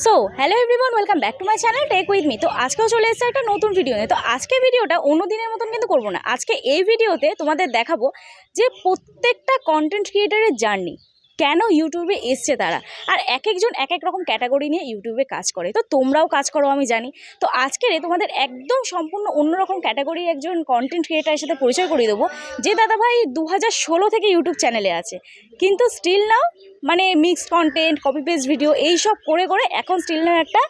So hello everyone welcome back to my channel tech with me তো আজকেও চলে এসেছে একটা নতুন ভিডিও নিয়ে। তো আজকে ভিডিওটা অন্য দিনের মতন কিন্তু করব না। আজকে এই ভিডিওতে তোমাদের দেখাবো যে প্রত্যেকটা কন্টেন্ট ক্রিয়েটারের জার্নি কেন ইউটিউবে এসছে তারা? আর এক একজন এক এক রকম ক্যাটাগরি নিয়ে ইউটিউবে কাজ করে। তো তোমরাও কাজ করো, আমি জানি। তো আজকের তোমাদের একদম সম্পূর্ণ অন্যরকম ক্যাটাগরি একজন কন্টেন্ট ক্রিয়েটারের সাথে পরিচয় করিয়ে দেবো, যে দাদাভাই দু হাজার ষোলো থেকে ইউটিউব চ্যানেলে আছে। কিন্তু স্টিল নাও মানে mix content copy paste video এই সব করে করে এখন স্টিল নাও একটা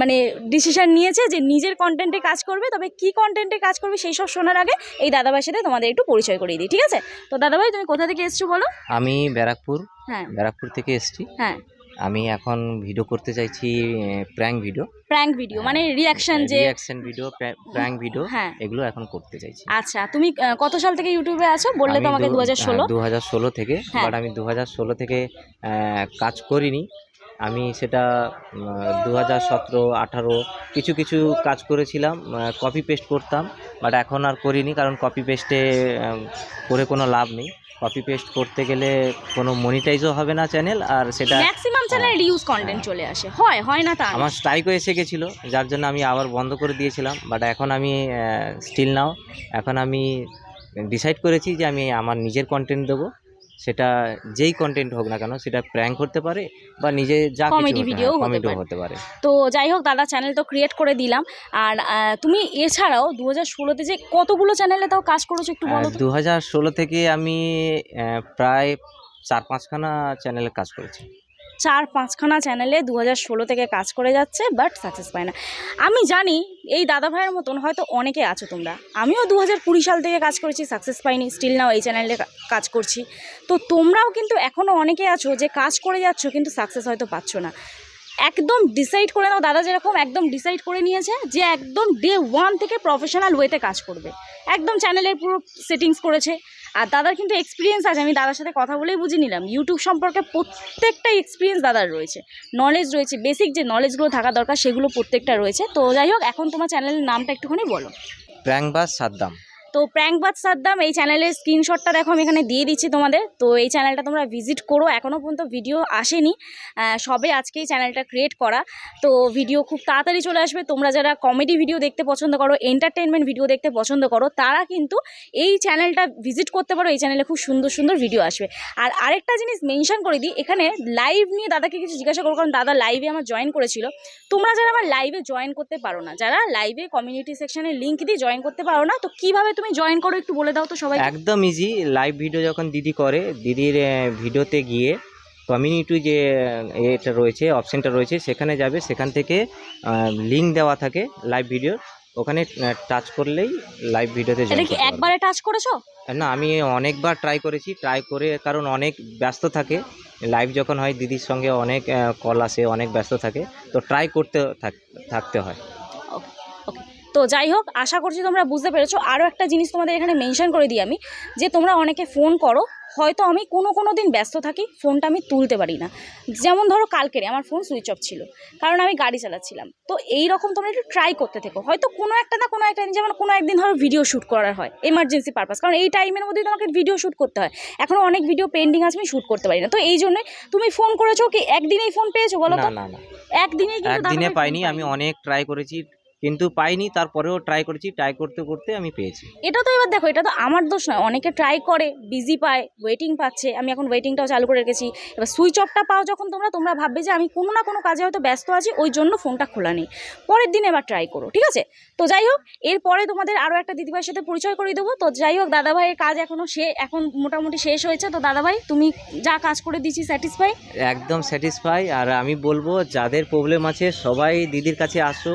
মানে ডিসিশান নিয়েছে যে নিজের কন্টেন্টে কাজ করবে তবে কি কন্টেন্টে কাজ করবে সেই সব শোনার আগে এই দাদাভাইয়ের সাথে তোমাদের একটু পরিচয় করিয়ে দিই ঠিক আছে? তো দাদাভাই তুমি কোথা থেকে এসছো বলো? আমি ব্যারাকপুর হ্যাঁ। ব্যারাকপুর থেকে এসছি। হ্যাঁ। আমি এখন ভিডিও করতে চাইছি প্র্যাঙ্ক ভিডিও প্র্যাঙ্ক ভিডিও মানে রিয়াকশন যে রিয়াকশন ভিডিও প্র্যাঙ্ক ভিডিও হ্যাঁ। এগুলো এখন করতে চাইছি। আচ্ছা তুমি কত সাল থেকে ইউটিউবে আছো? বললে তো আমাকে দু হাজার ষোলো। দু হাজার ষোলো থেকে হ্যাঁ। বাট আমি দু হাজার ষোলো থেকে আহ, কাজ করিনি। আমি সেটা দু হাজার সতেরো আঠারো কিছু কিছু কাজ করেছিলাম কপি পেস্ট করতাম বাট এখন আর করিনি কারণ কপি পেস্টে করে কোনো লাভ নেই। কপি পেস্ট করতে গেলে কোনো মনিটাইজও হবে না চ্যানেল আর সেটা চ্যানেল রিউজ কন্টেন্ট চলে আসে। হয় হয় না তা না। আমার স্ট্রাইকও এসে গেছিল যার জন্য আমি আবার বন্ধ করে দিয়েছিলাম বাট এখন আমি স্টিল নাও এখন আমি ডিসাইড করেছি যে আমি আমার নিজের কন্টেন্ট দেবো সেটা যেই কন্টেন্ট হোক না কেন সেটা প্র্যাঙ্ক হতে পারে বা নিজে যা Comedy video হতে কমেডিও পারে। হতে পারে। তো যাই হোক দাদা চ্যানেল তো ক্রিয়েট করে দিলাম আর আহ, তুমি এছাড়াও দু হাজার ষোলোতে যে কতগুলো চ্যানেলে তাও কাজ করেছ একটু বলো তো? দু হাজার ষোলো থেকে আমি আহ, প্রায় চার পাঁচখানা চ্যানেলে কাজ করেছি। চার পাঁচখানা চ্যানেলে দু হাজার ষোলো থেকে কাজ করে যাচ্ছে বাট সাকসেস পায় না। আমি জানি এই দাদা ভাইয়ের মতন হয়তো অনেকে আছো তোমরা। আমিও দু হাজার কুড়ি সাল থেকে কাজ করেছি সাকসেস পাইনি স্টিল নাও এই চ্যানেলে কাজ করছি। তো তোমরাও কিন্তু এখনও অনেকে আছো যে কাজ করে যাচ্ছ, কিন্তু সাকসেস হয়তো পাচ্ছ না। একদম ডিসাইড করে নাও, দাদা যেরকম একদম ডিসাইড করে নিয়েছে যে একদম ডে ওয়ান থেকে প্রফেশনাল ওয়েতে কাজ করবে। একদম চ্যানেলের পুরো সেটিংস করেছে। আর দাদার কিন্তু এক্সপিরিয়েন্স আছে, আমি দাদার সাথে কথা বলেই বুঝে নিলাম। ইউটিউব সম্পর্কে প্রত্যেকটা এক্সপিরিয়েন্স দাদার রয়েছে। নলেজ রয়েছে বেসিক যে নলেজগুলো থাকা দরকার সেগুলো প্রত্যেকটা রয়েছে। তো যাই হোক, এখন তোমার চ্যানেলের নামটা একটুখানি বলো। বাস সাদ্দাম। তো প্র্যাঙ্কবাদ সাদ্দাম, এই চ্যানেলের স্ক্রিনশটটা দেখো, আমি এখানে দিয়ে দিচ্ছি তোমাদের। তো এই চ্যানেলটা তোমরা ভিজিট করো এখনও পর্যন্ত ভিডিও আসেনি। সবে আজকে এই চ্যানেলটা ক্রিয়েট করা। তো ভিডিও খুব তাড়াতাড়ি চলে আসবে। তোমরা যারা কমেডি ভিডিও দেখতে পছন্দ করো এন্টারটেনমেন্ট ভিডিও দেখতে পছন্দ করো, তারা কিন্তু এই চ্যানেলটা ভিজিট করতে পারো। এই চ্যানেলে খুব সুন্দর সুন্দর ভিডিও আসবে। আর আরেকটা জিনিস মেনশন করে দিই, এখানে লাইভ নিয়ে দাদাকে কিছু জিজ্ঞাসা করো, কারণ দাদা লাইভে আমার জয়েন করেছিল। তোমরা যারা আমার লাইভে জয়েন করতে পারো না, যারা লাইভে কমিউনিটি সেকশনে লিঙ্ক দিয়ে জয়েন করতে পারো না, তো কীভাবে তুমি জয়েন করো একটু বলে দাও তো সবাই একদম ইজি লাইভ ভিডিও যখন দিদি করে দিদির ভিডিওতে গিয়ে কমিউনিটি যে এটা রয়েছে অপশনটা রয়েছে সেখানে যাবে সেখান থেকে লিঙ্ক দেওয়া থাকে লাইভ ভিডিওর ওখানে টাচ করলেই লাইভ ভিডিওতে এটা কি একবারে টাচ করেছ? না আমি অনেকবার ট্রাই করেছি ট্রাই করে কারণ অনেক ব্যস্ত থাকে। লাইভ যখন হয় দিদির সঙ্গে অনেক কল আসে অনেক ব্যস্ত থাকে। তো ট্রাই করতে থাক- থাকতে হয়। তো যাই হোক আশা করছি তোমরা বুঝতে পেরেছ। আরও একটা জিনিস তোমাদের এখানে মেনশন করে দিই আমি যে তোমরা অনেকে ফোন করো হয়তো আমি কোনো কোনো দিন ব্যস্ত থাকি ফোনটা আমি তুলতে পারি না। যেমন ধরো কালকেরে আমার ফোন সুইচ অফ ছিল কারণ আমি গাড়ি চালাচ্ছিলাম। তো এই রকম তোমরা একটু ট্রাই করতে থেকো। হয়তো কোনো একটা না কোনো একটা দিন যেমন কোনো একদিন ধরো ভিডিও শ্যুট করার হয় এমার্জেন্সি পারপাস কারণ এই টাইমের মধ্যেই তোমাকে ভিডিও শ্যুট করতে হয়। এখনও অনেক ভিডিও পেন্ডিং আছে আমি শ্যুট করতে পারি না। তো এই জন্যই তুমি ফোন করেছ কি একদিনেই ফোন পেয়েছ বলো তো? একদিনেই কিন্তু একদিনে পাইনি আমি অনেক ট্রাই করেছি কিন্তু পাইনি তারপরেও ট্রাই করেছি ট্রাই করতে করতে আমি পেয়েছি। এটা তো এবার দেখো এটা তো আমার দোষ নয়। অনেকে ট্রাই করে বিজি পায় ওয়েটিং পাচ্ছে। আমি এখন ওয়েটিংটাও চালু করে রেখেছি। এবার সুইচ অফটা পাও যখন তোমরা তোমরা ভাববে যে আমি কোনো না কোনো কাজে হয়তো ব্যস্ত আছি ওই জন্য ফোনটা খোলা নেই। পরের দিন এবার ট্রাই করো ঠিক আছে? তো যাই হোক এরপরে তোমাদের আরও একটা দিদিভাইয়ের সাথে পরিচয় করিয়ে দেবো। তো যাই হোক দাদাভাইয়ের কাজ এখনও সে এখন মোটামুটি শেষ হয়েছে। তো দাদাভাই তুমি যা কাজ করে দিচ্ছি স্যাটিসফাই একদম স্যাটিসফাই আর আমি বলব যাদের প্রবলেম আছে সবাই দিদির কাছে আসো।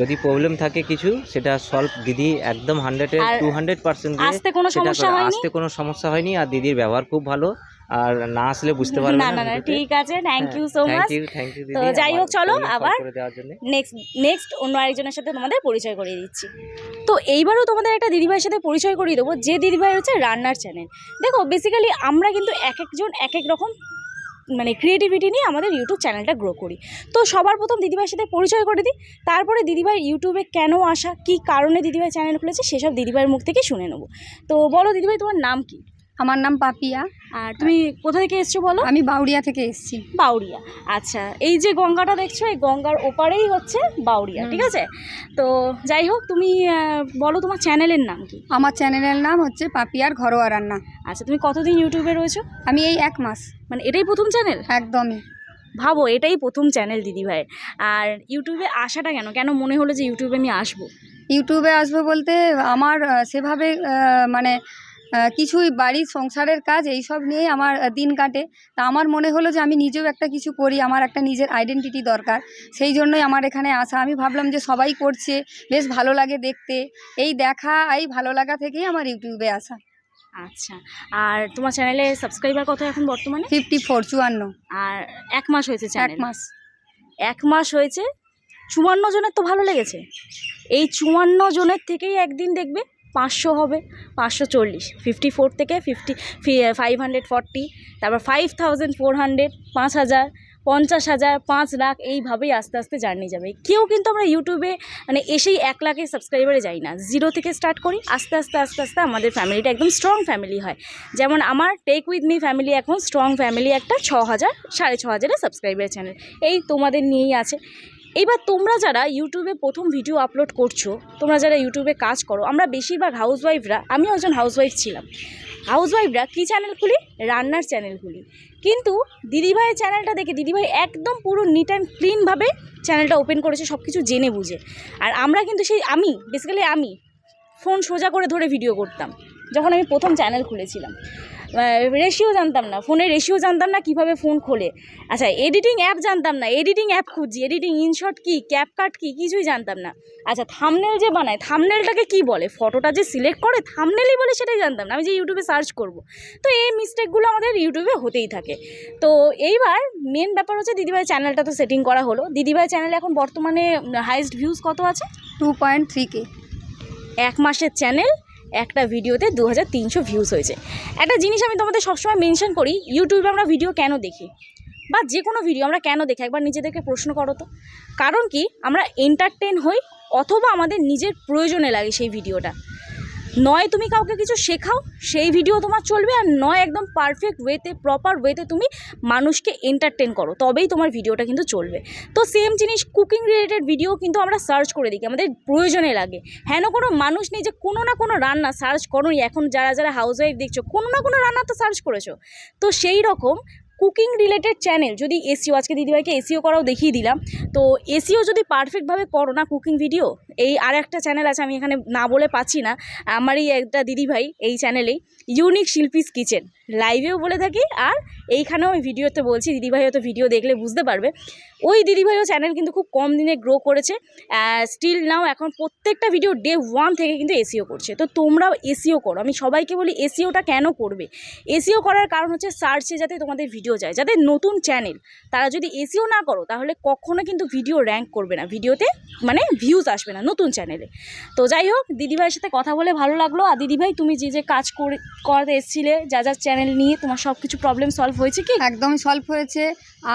যদি প্রবলেম থাকে কিছু সেটা সলভ দিদি একদম হান্ড্রেডে টু হান্ড্রেড পার্সেন্ট আসতে কোনো সমস্যা হয়নি? আসতে কোনো সমস্যা হয়নি আর দিদির ব্যবহার খুব ভালো। আর না আসলে বুঝতে পারবে না না না ঠিক আছে thank you so much you thank you তো যাই হোক, চলো, আবার নেক্সট নেক্সট অন্য আরেকজনের সাথে তোমাদের পরিচয় করিয়ে দিচ্ছি। তো এইবারও তোমাদের একটা দিদিভাইয়ের সাথে পরিচয় করিয়ে দেবো। যে দিদিভাই হচ্ছে রান্নার চ্যানেল দেখো বেসিক্যালি আমরা কিন্তু এক একজন এক এক রকম মানে ক্রিয়েটিভিটি নিয়ে আমাদের ইউটিউব চ্যানেলটা গ্রো করি। তো সবার প্রথম দিদিভাইয়ের সাথে পরিচয় করে দিই। তারপরে দিদিভাই ইউটিউবে কেন আসা, কি কারণে দিদিভাই চ্যানেল খুলেছে, সেসব দিদিভাইয়ের মুখ থেকে শুনে নেব। তো বলো দিদিভাই, তোমার নাম কি? আমার নাম পাপিয়া। আর তুমি কোথা থেকে এসছো বলো? আমি বাউরিয়া থেকে এসছি। বাউরিয়া আচ্ছা এই যে গঙ্গাটা দেখছ এই গঙ্গার ওপারেই হচ্ছে বাউরিয়া ঠিক আছে? তো যাই হোক তুমি বলো তোমার চ্যানেলের নাম কি? আমার চ্যানেলের নাম হচ্ছে পাপিয়ার ঘরোয়া রান্না। আচ্ছা তুমি কতদিন ইউটিউবে রয়েছো? আমি এই এক মাস। মানে এটাই প্রথম চ্যানেল? একদমই। ভাবো এটাই প্রথম চ্যানেল দিদি ভাই। আর ইউটিউবে আসাটা কেন? কেন মনে হলো যে ইউটিউবে আমি আসব? ইউটিউবে আসব বলতে আমার সেভাবে মানে কিছুই বাড়ির সংসারের কাজ এই সব নিয়েই আমার দিন কাটে। তা আমার মনে হলো যে আমি নিজেও একটা কিছু করি আমার একটা নিজের আইডেন্টিটি দরকার। সেই জন্যই আমার এখানে আসা। আমি ভাবলাম যে সবাই করছে বেশ ভালো লাগে দেখতে। এই দেখা এই ভালো লাগা থেকেই আমার ইউটিউবে আসা। আচ্ছা। আর তোমার চ্যানেলে সাবস্ক্রাইবার কত এখন বর্তমানে? ফিফটি ফোর চুয়ান্ন। আর এক মাস হয়েছে এক মাস। এক মাস হয়েছে? চুয়ান্ন জনের তো ভালো লেগেছে। এই চুয়ান্ন জনের থেকেই একদিন দেখবে পাঁচশো হবে, পাঁচশো চল্লিশ। ফিফটি ফোর থেকে ফিফটি ফাইভ হান্ড্রেড ফর্টি তারপর ফাইভ থাউজেন্ড ফোর হান্ড্রেড পাঁচ হাজার, পঞ্চাশ হাজার, পাঁচ লাখ, এইভাবেই আস্তে আস্তে জার্নি যাবে। কেউ কিন্তু আমরা ইউটিউবে মানে এসেই এক লাখের সাবস্ক্রাইবারে যাই না। জিরো থেকে স্টার্ট করি, আস্তে আস্তে আস্তে আস্তে আমাদের ফ্যামিলিটা একদম স্ট্রং ফ্যামিলি হয়। যেমন আমার টেক উইথ মি ফ্যামিলি এখন স্ট্রং ফ্যামিলি একটা ছ হাজার সাড়ে ছ হাজারের সাবস্ক্রাইবার চ্যানেল এই তোমাদের নিয়েই আছে। এইবার তোমরা যারা ইউটিউবে প্রথম ভিডিও আপলোড করছ, তোমরা যারা ইউটিউবে কাজ করো, আমরা বেশিরভাগ হাউসওয়াইফরা আমিও একজন হাউসওয়াইফ ছিলাম। হাউসওয়াইফরা কী চ্যানেল খুলি? রান্নার চ্যানেল খুলি। কিন্তু দিদিভাইয়ের চ্যানেলটা দেখে দিদিভাই একদম পুরো নিট অ্যান্ড ক্লিনভাবে চ্যানেলটা ওপেন করেছে সব কিছু জেনে বুঝে। আর আমরা কিন্তু সেই আমি বেসিক্যালি আমি ফোন সোজা করে ধরে ভিডিও করতাম, যখন আমি প্রথম চ্যানেল খুলেছিলাম। রেশিও জানতাম না। ফোনের রেশিও জানতাম না কীভাবে ফোন খোলে। আচ্ছা এডিটিং অ্যাপ জানতাম না। এডিটিং অ্যাপ খুঁজছি। এডিটিং ইনশট কী ক্যাপকাট কী কিছুই জানতাম না। আচ্ছা থামনেল যে বানায় থামনেলটাকে কি বলে? ফটোটা যে সিলেক্ট করে থামনেলই বলে সেটাই জানতাম না। আমি যে ইউটিউবে সার্চ করব। তো এই মিস্টেকগুলো আমাদের ইউটিউবে হতেই থাকে। তো এইবার মেন ব্যাপার হচ্ছে দিদিভাই চ্যানেলটা তো সেটিং করা হলো। দিদিভাই চ্যানেলে এখন বর্তমানে হাইয়েস্ট ভিউজ কত আছে? টু পয়েন্ট থ্রি কে এক মাসের চ্যানেল একটা ভিডিওতে দু হাজার তিনশো ভিউজ হয়েছে। একটা জিনিস আমি তোমাদের সবসময় মেনশন করি ইউটিউবে আমরা ভিডিও কেন দেখি? বা যে কোনো ভিডিও আমরা কেন দেখি? একবার নিজেদেরকে প্রশ্ন করো তো। কারণ কি, আমরা এন্টারটেন হই অথবা আমাদের নিজের প্রয়োজনে লাগে সেই ভিডিওটা নয় তুমি কাউকে কিছু শেখাও, সেই ভিডিও তোমার চলবে আর নয় একদম পারফেক্ট ওয়েতে প্রপার ওয়েতে তুমি মানুষকে এন্টারটেন করো, তবেই তোমার ভিডিওটা কিন্তু চলবে। তো সেম জিনিস কুকিং রিলেটেড ভিডিও কিন্তু আমরা সার্চ করে দেখি, আমাদের প্রয়োজনে লাগে। হেন কোনো মানুষ নেই যে কোনো না কোনো রান্না সার্চ করোই, এখন যারা যারা হাউস ওয়াইফ দেখছ, কোনো না কোনো রান্না তো সার্চ করেছ। তো সেই রকম কুকিং রিলেটেড চ্যানেল যদি এসিও আজকে দিদিভাইকে এসিও করাও দেখিয়ে দিলাম, তো এসিও যদি পারফেক্টভাবে করো না কুকিং ভিডিও এই আর একটা চ্যানেল আছে, আমি এখানে না বলে পাচ্ছি না, আমারই একটা দিদিভাই এই চ্যানেলেই ইউনিক শিল্পীস কিচেন। লাইভেও বলে থাকি, আর এইখানেও আমি ভিডিওতে বলছি দিদিভাই হয়তো ভিডিও দেখলে বুঝতে পারবে। ওই দিদিভাইও চ্যানেল কিন্তু খুব কম দিনে গ্রো করেছে স্টিল নাও এখন প্রত্যেকটা ভিডিও ডে ওয়ান থেকে কিন্তু এসিও করছে। তো তোমরাও এসিও করো। আমি সবাইকে বলি এসিওটা কেন করবে? এসিও করার কারণ হচ্ছে সার্চে যাতে তোমাদের ভিডিও যায়। যাদের নতুন চ্যানেল তারা যদি এসিও না করো, তাহলে কখনো কিন্তু ভিডিও র্যাঙ্ক করবে না। ভিডিওতে মানে ভিউজ আসবে না নতুন চ্যানেলে তো যাই হোক, দিদিভাইয়ের সাথে কথা বলে ভালো লাগল। আর দিদিভাই, তুমি যে যে কাজ করে করাতে এসেছিলে, যা যা চ্যানেল নিয়ে তোমার সব কিছু প্রবলেম সলভ হয়েছে কি? একদম সলভ হয়েছে।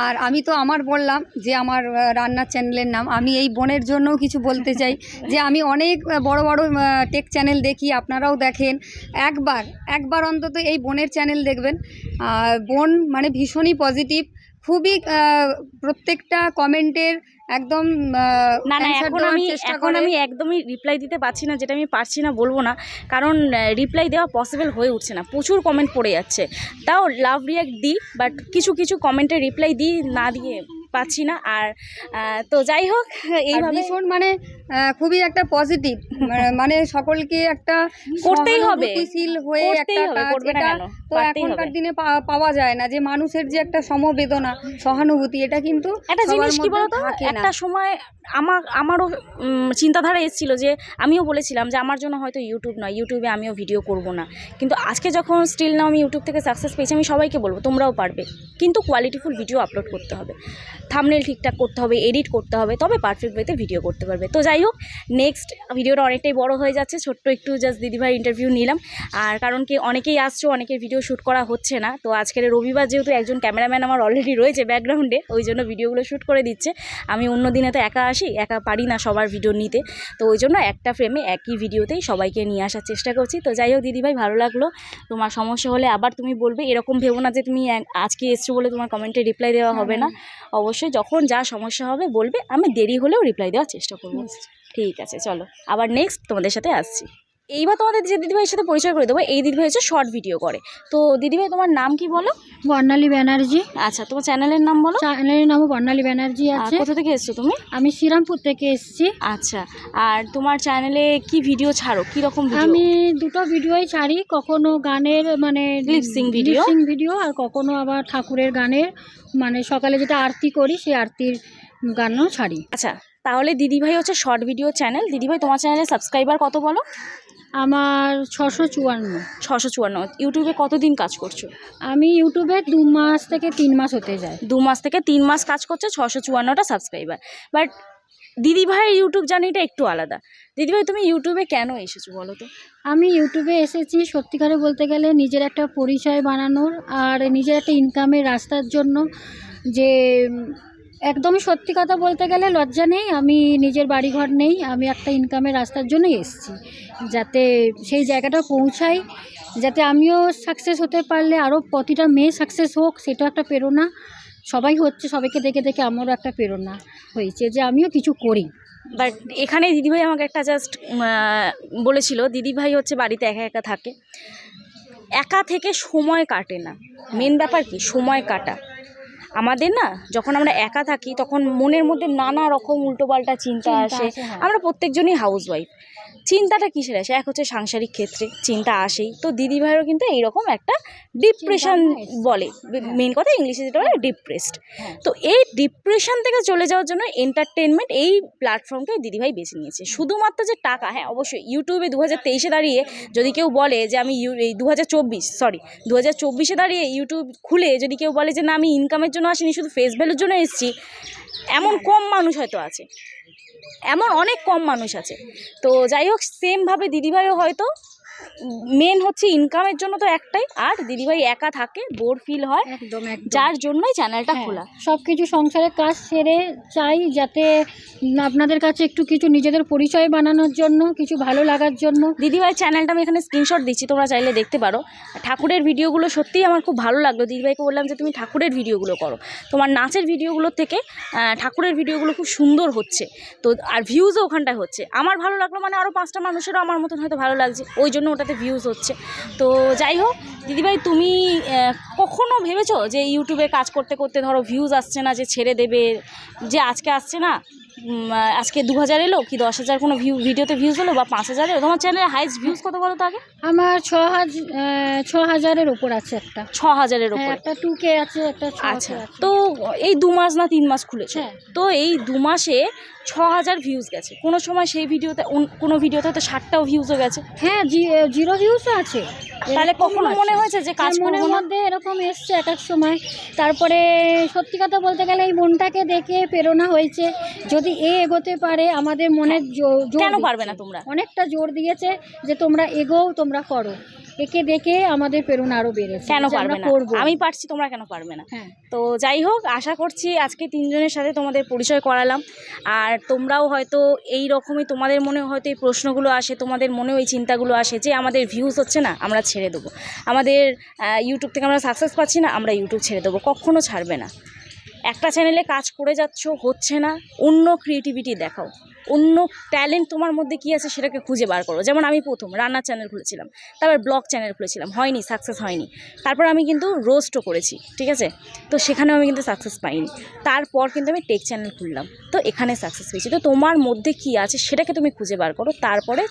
আর আমি তো আমার বললাম যে আমার রান্নার চ্যানেলের নাম। আমি এই বোনের জন্যও কিছু বলতে চাই যে আমি অনেক বড় বড় টেক চ্যানেল দেখি, আপনারাও দেখেন। একবার একবার অন্তত এই বোনের চ্যানেল দেখবেন। বোন মানে ভীষণই পজিটিভ খুবই প্রত্যেকটা কমেন্টের একদম না না এখন আমি এখন আমি একদমই রিপ্লাই দিতে পারছি না যেটা আমি পারছি না বলব না। কারণ রিপ্লাই দেওয়া পসিবল হয়ে উঠছে না। প্রচুর কমেন্ট পড়ে যাচ্ছে। তাও লাভ রিয়াক্ট দিই বাট কিছু কিছু কমেন্টে রিপ্লাই দিই না দিয়ে পাচ্ছি না। আর তো যাই হোক এইভাবে ভীষণ মানে খুবই একটা পজিটিভ মানে সকলকে একটা করতেই হবে। হয়ে একটা কাজ এটা তো এখনকার দিনে পাওয়া যায় না যে মানুষের যে একটা সমবেদনা সহানুভূতি এটা কিন্তু একটা জিনিস কি বলতো? একটা সময় আমার আমারও চিন্তাধারা এসেছিল যে আমিও বলেছিলাম যে আমার জন্য হয়তো ইউটিউব নয় ইউটিউবে আমিও ভিডিও করব না। কিন্তু আজকে যখন স্টিল নাও আমি ইউটিউব থেকে সাকসেস পেয়েছি আমি সবাইকে বলব তোমরাও পারবে। কিন্তু কোয়ালিটিফুল ভিডিও আপলোড করতে হবে। থামনেল ঠিকঠাক করতে হবে এডিট করতে হবে তবে পারফেক্ট ওয়েতে ভিডিও করতে পারবে। তো যাই হোক নেক্সট ভিডিওটা অনেকটাই বড় হয়ে যাচ্ছে ছোট্ট একটু জাস্ট দিদিভাই ইন্টারভিউ নিলাম। আর কারণ কি অনেকেই আসছো অনেকের ভিডিও শ্যুট করা হচ্ছে না। তো আজকের রবিবার যেহেতু একজন ক্যামেরাম্যান আমার অলরেডি রয়েছে ব্যাকগ্রাউন্ডে ওই জন্য ভিডিওগুলো শ্যুট করে দিচ্ছে। আমি অন্য দিনে তো একা আসি একা পারি না সবার ভিডিও নিতে। তো ওই জন্য একটা ফ্রেমে একই ভিডিওতেই সবাইকে নিয়ে আসার চেষ্টা করছি। তো যাই হোক দিদিভাই ভালো লাগল। তোমার সমস্যা হলে আবার তুমি বলবে। এরকম ভেবো না যে তুমি এক- আজকে এসছো বলে তোমার কমেন্টে রিপ্লাই দেওয়া হবে না। অবশ্যই যখন যা সমস্যা হবে বলবে আমি দেরি হলেও রিপ্লাই দেওয়ার চেষ্টা করব। ঠিক আছে চলো। আবার নেক্সট তোমাদের সাথে আসছি। এইবার তোমাদের যে দিদিভাইয়ের সাথে পরিচয় করে দেবো এই দিদিভাই হচ্ছে শর্ট ভিডিও করে। তো দিদিভাই তোমার নাম কি বলো? বর্ণালী ব্যানার্জি। আচ্ছা তোমার চ্যানেলের নাম বলো? চ্যানেলের নামও বর্ণালী ব্যানার্জি আছে। কোথা থেকে এসছো তুমি? আমি শ্রীরামপুর থেকে এসেছি। আচ্ছা আর তোমার চ্যানেলে কি ভিডিও ছাড়ো? কি রকম আমি দুটো ভিডিওই ছাড়ি কখনো গানের মানে Lip sync video? Sync video আর কখনো আবার ঠাকুরের গানের। মানে সকালে যেটা আরতি করি সেই আরতির গানও ছাড়ি। আচ্ছা তাহলে দিদিভাই হচ্ছে শর্ট ভিডিও চ্যানেল দিদিভাই তোমার চ্যানেলে সাবস্ক্রাইবার কত বলো? আমার ছশো চুয়ান্ন। ছশো চুয়ান্ন। ইউটিউবে কতদিন কাজ করছ? আমি ইউটিউবে দু মাস থেকে তিন মাস হতে যায়। দু মাস থেকে তিন মাস কাজ করছে ছশো চুয়ান্নটা সাবস্ক্রাইবার বাট দিদিভাইয়ের ইউটিউব জার্নিটা একটু আলাদা। দিদিভাই তুমি ইউটিউবে কেন এসেছ বলো তো? আমি ইউটিউবে এসেছি সত্যিকারে বলতে গেলে নিজের একটা পরিচয় বানানোর আর নিজের একটা ইনকামের রাস্তার জন্য যে একদমই সত্যি কথা বলতে গেলে লজ্জা নেই, আমি নিজের বাড়িঘর নেই, আমি একটা ইনকামের রাস্তার জন্যই এসেছি। যাতে সেই জায়গাটা পৌঁছাই, যাতে আমিও সাকসেস হতে পারলে, আরও প্রতিটা মেয়ে সাকসেস হোক, সেটা একটা প্রেরণা। সবাই হচ্ছে, সবাইকে দেখে দেখে আমারও একটা প্রেরণা হয়েছে যে আমিও কিছু করি। বাট এখানে দিদিভাই আমাকে একটা জাস্ট বলেছিল, দিদিভাই হচ্ছে বাড়িতে একা একা থাকে। একা থেকে সময় কাটে না। মেন ব্যাপার কি? সময় কাটা। আমাদের না যখন আমরা একা থাকি তখন মনের মধ্যে নানা রকম উল্টোপাল্টা চিন্তা আসে হ্যাঁ। আমরা প্রত্যেকজনই হাউস ওয়াইফ চিন্তাটা কিসের আসে এক হচ্ছে সাংসারিক ক্ষেত্রে চিন্তা আসেই তো দিদিভাইয়েরও কিন্তু এইরকম একটা ডিপ্রেশন। বলে হ্যাঁ। মেন কথা ইংলিশে যেটা বলে ডিপ্রেসড হ্যাঁ। তো এই ডিপ্রেশন থেকে চলে যাওয়ার জন্য এন্টারটেনমেন্ট এই প্ল্যাটফর্মকে দিদিভাই বেছে নিয়েছে শুধুমাত্র যে টাকা হ্যাঁ অবশ্যই ইউটিউবে দু হাজার তেইশে দাঁড়িয়ে যদি কেউ বলে যে আমি ইউ- এই দু হাজার চব্বিশ সরি দু হাজার চব্বিশে দাঁড়িয়ে ইউটিউব খুলে যদি কেউ বলে যে না আমি ইনকামের জন্য আসিনি, শুধু ফেস ভ্যালুর জন্য এসেছি। এমন কম মানুষ হয়তো আছে। এমন অনেক কম মানুষ আছে। তো যাই হোক সেমভাবে দিদিভাইও হয়তো মেন হচ্ছে ইনকামের জন্য তো একটাই আর দিদিভাই একা থাকে বোর ফিল হয় একদম যার জন্যই চ্যানেলটা খোলা। সব কিছু সংসারের কাজ সেরে চাই যাতে আপনাদের কাছে একটু কিছু নিজেদের পরিচয় বানানোর জন্য কিছু ভালো লাগার জন্য। দিদিভাই চ্যানেলটা আমি এখানে স্ক্রিনশট দিচ্ছি তোমরা চাইলে দেখতে পারো। ঠাকুরের ভিডিওগুলো সত্যিই আমার খুব ভালো লাগল। দিদিভাইকে বললাম যে তুমি ঠাকুরের ভিডিওগুলো করো। তোমার নাচের ভিডিওগুলোর থেকে ঠাকুরের ভিডিওগুলো খুব সুন্দর হচ্ছে। তো আর ভিউজও ওখানটায় হচ্ছে। আমার ভালো লাগল মানে আরও পাঁচটা মানুষেরও আমার মতন হয়তো ভালো লাগছে। ওই জন্য ওটাতে ভিউজ হচ্ছে। তো যাই হোক, দিদিভাই, তুমি কখনো ভেবেছো যে ইউটিউবে কাজ করতে করতে ধরো ভিউজ আসছে না, যে ছেড়ে দেবে, যে আজকে আসছে না আজকে দু হাজার এলো কি দশ হাজার কোনো ভিউ ভিডিওতে ভিউজ হলো বা পাঁচ হাজার এলো? তোমার চ্যানেলের হাইস্ট ভিউজ কত বলো তো আগে? আমার ছ হাজার ছ হাজারের ওপর আছে একটা। ছ হাজারের ওপর একটা টু কে আছে একটা আচ্ছা তো এই দু মাস না তিন মাস খুলেছে? হ্যাঁ। তো এই দু মাসে ছ হাজার ভিউজ গেছে। কোনো সময় সেই ভিডিওতে কোনো ভিডিওতে হয়তো ষাটটাও ভিউজও গেছে। হ্যাঁ জিরো ভিউজও আছে। তাহলে কখনো মনে হয়েছে যে কাজ মনের মধ্যে এরকম এসছে এক এক সময়। তারপরে সত্যি কথা বলতে গেলে এই মনটাকে দেখে প্রেরণা হয়েছে। যদি এ এগোতে পারে আমাদের মনে জোর কেন পারবে না তোমরা? অনেকটা জোর দিয়েছে যে তোমরা এগোও তোমরা করো। একে দেখে আমাদের প্রেরণা আরও বেড়েছে। কেন পারবে না? আমি পারছি তোমরা কেন পারবে না? হ্যাঁ। তো যাই হোক আশা করছি আজকে তিনজনের সাথে তোমাদের পরিচয় করালাম। আর তোমরাও হয়তো এই রকমই তোমাদের মনে হয়তো এই প্রশ্নগুলো আসে তোমাদের মনেও এই চিন্তাগুলো আসে যে আমাদের ভিউজ হচ্ছে না আমরা ছেড়ে দেবো। আমাদের ইউটিউব থেকে আমরা সাকসেস পাচ্ছি না আমরা ইউটিউব ছেড়ে দেবো। কখনো ছাড়বে না। একটা চ্যানেলে কাজ করে যাচ্ছ হচ্ছে না। অন্য ক্রিয়েটিভিটি দেখাও। অন্য ট্যালেন্ট তোমার মধ্যে কী আছে সেটাকে খুঁজে বার করো। যেমন আমি প্রথম রান্নার চ্যানেল খুলেছিলাম তারপর ব্লগ চ্যানেল খুলেছিলাম হয়নি সাকসেস হয়নি। তারপর আমি কিন্তু রোস্টও করেছি ঠিক আছে? তো সেখানেও আমি কিন্তু সাকসেস পাইনি। তারপর কিন্তু আমি টেক চ্যানেল খুললাম তো এখানে সাকসেস পেয়েছি। তো তোমার মধ্যে কী আছে সেটাকে তুমি খুঁজে বার করো তারপরে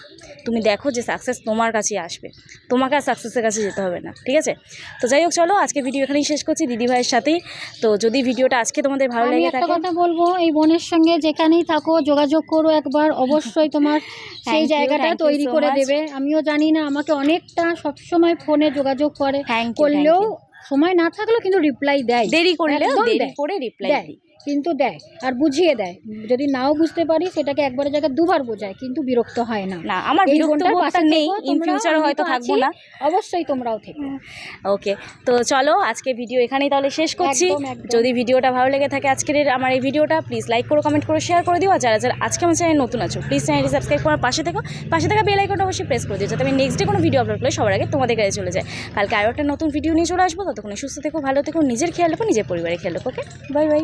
তুমি দেখো যে সাকসেস তোমার কাছেই আসবে। তোমাকে আর সাকসেসের কাছে যেতে হবে না ঠিক আছে? তো যাই হোক চলো আজকে ভিডিও এখানেই শেষ করছি দিদি ভাইয়ের সাথেই তো যদি ভিডিওটা আজকে তোমাদের ভালো লাগে থাকে কথা বলব এই বোনের সঙ্গে যেখানেই থাকো যোগাযোগ করো। একবার অবশ্যই তোমার সেই জায়গাটা তৈরি করে দেবে। আমিও জানি না আমাকে অনেকটা সবসময় ফোনে যোগাযোগ করে। করলেও সময় না থাকলেও কিন্তু রিপ্লাই দেয়। দেরি করলে দেরি করে রিপ্লাই দেয়। কিন্তু দেয় আর বুঝিয়ে দেয়। যদি নাও বুঝতে পারি সেটাকে একবারের জায়গায় দুবার বোঝায় কিন্তু বিরক্ত হয় না। না আমার বিরক্ত বোধটা নেই ইন ফিউচারে হয়তো থাকব না। অবশ্যই তোমরাও থেকে। ওকে তো চলো আজকে ভিডিও এখানেই তাহলে শেষ করছি। যদি ভিডিওটা ভালো লেগে থাকে আজকের আমার এই ভিডিওটা প্লিজ লাইক করো কমেন্ট করো শেয়ার করে দিও আর যারা যারা আজকে আমার চ্যানেল নতুন আছো প্লিজ চ্যানেলটি সাবস্ক্রাইব করার পাশে থেকো। পাশে থাকা বেল আইকনটা অবশ্যই প্রেস করে দিও যাতে আমি নেক্সট ডে কোনো ভিডিও আপলোড করলে সবার আগে তোমাদের কাছে চলে যায়। কালকে আরও একটা নতুন ভিডিও নিয়ে চলে আসব ততক্ষণ সুস্থ থেকো ভালো থেকো নিজের খেয়াল রাখো নিজের পরিবারের খেয়াল রাখো ওকে বাই বাই